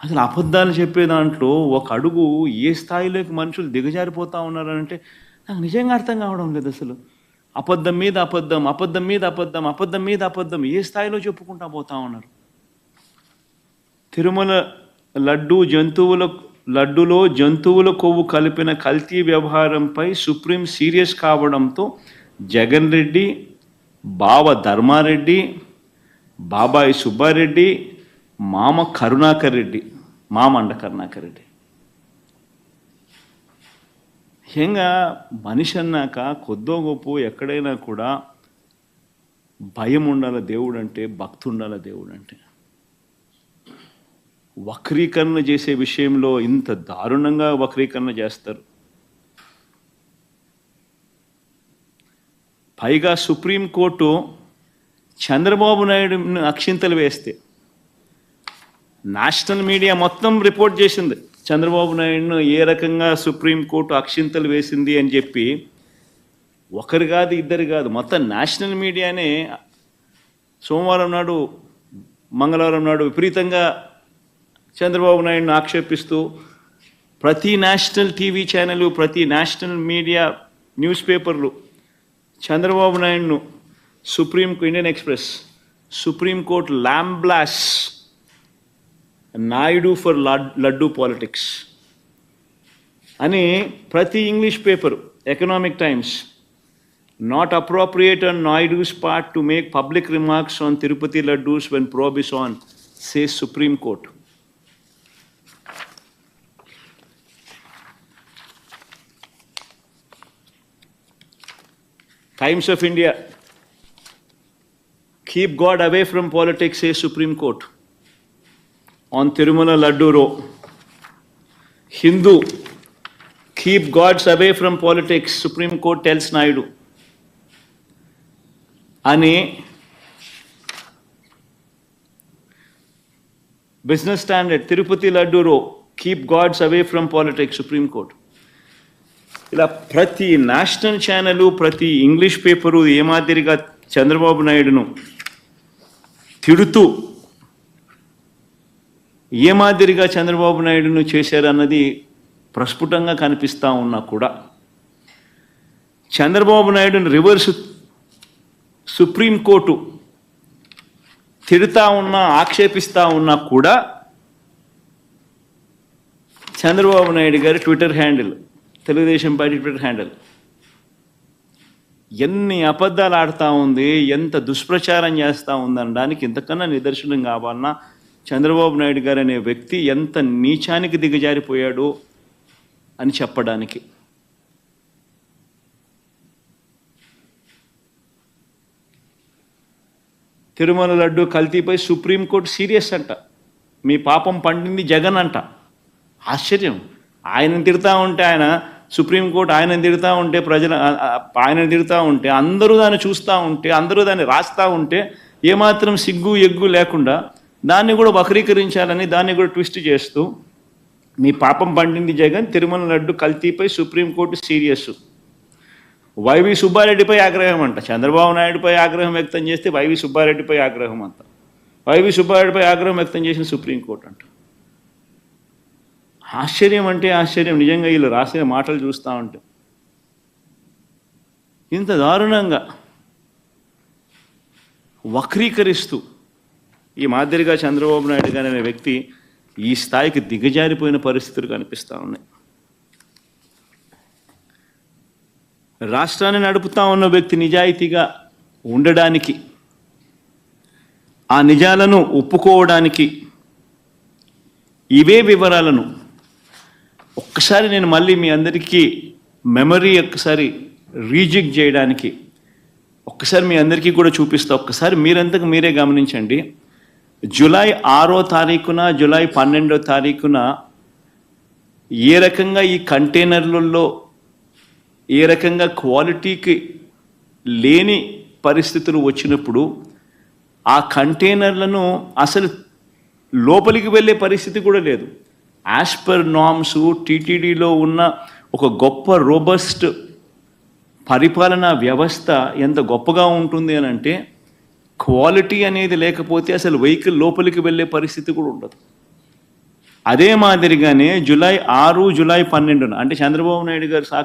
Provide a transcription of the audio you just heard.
అసలు అబద్ధాలు చెప్పే దాంట్లో ఒక అడుగు ఏ స్థాయిలోకి మనుషులు దిగజారిపోతూ ఉన్నారంటే నాకు నిజంగా అర్థం కావడం లేదు అసలు. అబద్ధం మీద అబద్ధం అబద్ధం మీద అబద్ధం అబద్ధం మీద అబద్ధం ఏ స్థాయిలో చెప్పుకుంటా పోతా ఉన్నారు? తిరుమల లడ్డు జంతువుల లడ్డులో జంతువుల కొవ్వు కలిపిన కల్తీ వ్యవహారంపై సుప్రీం సీరియస్ కావడంతో జగన్ రెడ్డి బావ ధర్మారెడ్డి బాబాయి సుబ్బారెడ్డి మామ కరుణాకర్ రెడ్డి మామండ కరుణాకర్ రెడ్డి. ముఖ్యంగా మనిషి అన్నాక కొద్దో గొప్ప ఎక్కడైనా కూడా భయం ఉండాల దేవుడు అంటే భక్తి ఉండాల దేవుడు అంటే వక్రీకరణ చేసే విషయంలో ఇంత దారుణంగా వక్రీకరణ చేస్తారు. పైగా సుప్రీంకోర్టు చంద్రబాబు నాయుడు అక్షింతలు వేస్తే నేషనల్ మీడియా మొత్తం రిపోర్ట్ చేసింది. చంద్రబాబు నాయుడును ఏ రకంగా సుప్రీంకోర్టు అక్షింతలు వేసింది అని చెప్పి ఒకరు కాదు ఇద్దరు కాదు మొత్తం నేషనల్ మీడియానే సోమవారం నాడు మంగళవారం నాడు విపరీతంగా చంద్రబాబు నాయుడును ఆక్షేపిస్తూ ప్రతి నేషనల్ టీవీ ఛానల్ ప్రతి నేషనల్ మీడియా న్యూస్ పేపర్లు Chandrababu నాయుడును supreme Indian Express supreme court lambasts Naidu for laddu politics అని ప్రతి English paper Economic Times not appropriate and Naidu's part to make public remarks on Tirupati laddus when probe is on says Supreme Court Times of India keep God away from politics a Supreme Court On Tirumala Laddu Row. Hindu, keep gods away from politics, Supreme Court tells Naidu. అని business standard Tirupati laddu row keep gods away from politics supreme court ఇలా ప్రతి national channel ప్రతి English paper ఏ మాదిరిగా చంద్రబాబు నాయుడును తిడుతూ ఏ మాదిరిగా చంద్రబాబు నాయుడును చేశారన్నది ప్రస్ఫుటంగా కనిపిస్తూ ఉన్నా కూడా చంద్రబాబు నాయుడుని రివర్స్ సుప్రీంకోర్టు తిడుతూ ఉన్నా ఆక్షేపిస్తూ ఉన్నా కూడా చంద్రబాబు నాయుడు గారి Twitter handle Telugu Desam party Twitter handle. ఎన్ని అబద్ధాలు ఆడుతూ ఉంది ఎంత దుష్ప్రచారం చేస్తూ ఉందనడానికి ఇంతకన్నా నిదర్శనం కావాలన్నా చంద్రబాబు నాయుడు గారు అనే వ్యక్తి ఎంత నీచానికి దిగజారిపోయాడో అని చెప్పడానికి. తిరుమల లడ్డు కల్తీపై సుప్రీంకోర్టు సీరియస్ అంట. మీ పాపం పండింది జగన్ అంట. ఆశ్చర్యం. ఆయన తిడతా ఉంటే ఆయన సుప్రీంకోర్టు ఆయన తిడతా ఉంటే ప్రజల ఆయన తిడతా ఉంటే అందరూ దాన్ని చూస్తూ ఉంటే అందరూ దాన్ని రాస్తూ ఉంటే ఏమాత్రం సిగ్గు ఎగ్గు లేకుండా దాన్ని కూడా వక్రీకరించాలని దాన్ని కూడా ట్విస్ట్ చేస్తూ మీ పాపం పండింది Jagan Tirumala laddu కల్తీపై supreme court serious. Y V సుబ్బారెడ్డిపై ఆగ్రహం అంట. చంద్రబాబు నాయుడుపై ఆగ్రహం వ్యక్తం చేస్తే వైవి సుబ్బారెడ్డిపై ఆగ్రహం అంట. వైవి సుబ్బారెడ్డిపై ఆగ్రహం వ్యక్తం చేసిన సుప్రీంకోర్టు అంట. ఆశ్చర్యం అంటే ఆశ్చర్యం. నిజంగా వీళ్ళు రాసిన మాటలు చూస్తూ ఉంటే. ఇంత దారుణంగా వక్రీకరిస్తూ ఈ మాదిరిగా చంద్రబాబు నాయుడు గారు అనే వ్యక్తి ఈ స్థాయికి దిగజారిపోయిన పరిస్థితులు కనిపిస్తూ ఉన్నాయి. రాష్ట్రాన్ని నడుపుతా ఉన్న వ్యక్తి నిజాయితీగా ఉండడానికి ఆ నిజాలను ఒప్పుకోవడానికి ఇవే వివరాలను ఒక్కసారి నేను మళ్ళీ మీ అందరికీ మెమరీ ఒక్కసారి రీజెక్ట్ చేయడానికి ఒక్కసారి మీ అందరికీ కూడా చూపిస్తా. ఒక్కసారి మీరంతకు మీరే గమనించండి. జూలై ఆరో తారీఖున జూలై పన్నెండో తారీఖున ఏ రకంగా ఈ కంటైనర్లలో ఏ రకంగా క్వాలిటీకి లేని పరిస్థితులు వచ్చినప్పుడు ఆ కంటైనర్లను అసలు లోపలికి వెళ్ళే పరిస్థితి కూడా లేదు. యాజ్ పర్ నామ్స్ టీటీడీలో ఉన్న ఒక గొప్ప రోబస్ట్ పరిపాలనా వ్యవస్థ ఎంత గొప్పగా ఉంటుంది అని అంటే క్వాలిటీ అనేది లేకపోతే అసలు వెహికల్ లోపలికి వెళ్ళే పరిస్థితి కూడా ఉండదు. అదే మాదిరిగానే జూలై ఆరు జూలై పన్నెండున అంటే చంద్రబాబు నాయుడు గారు సాక్షి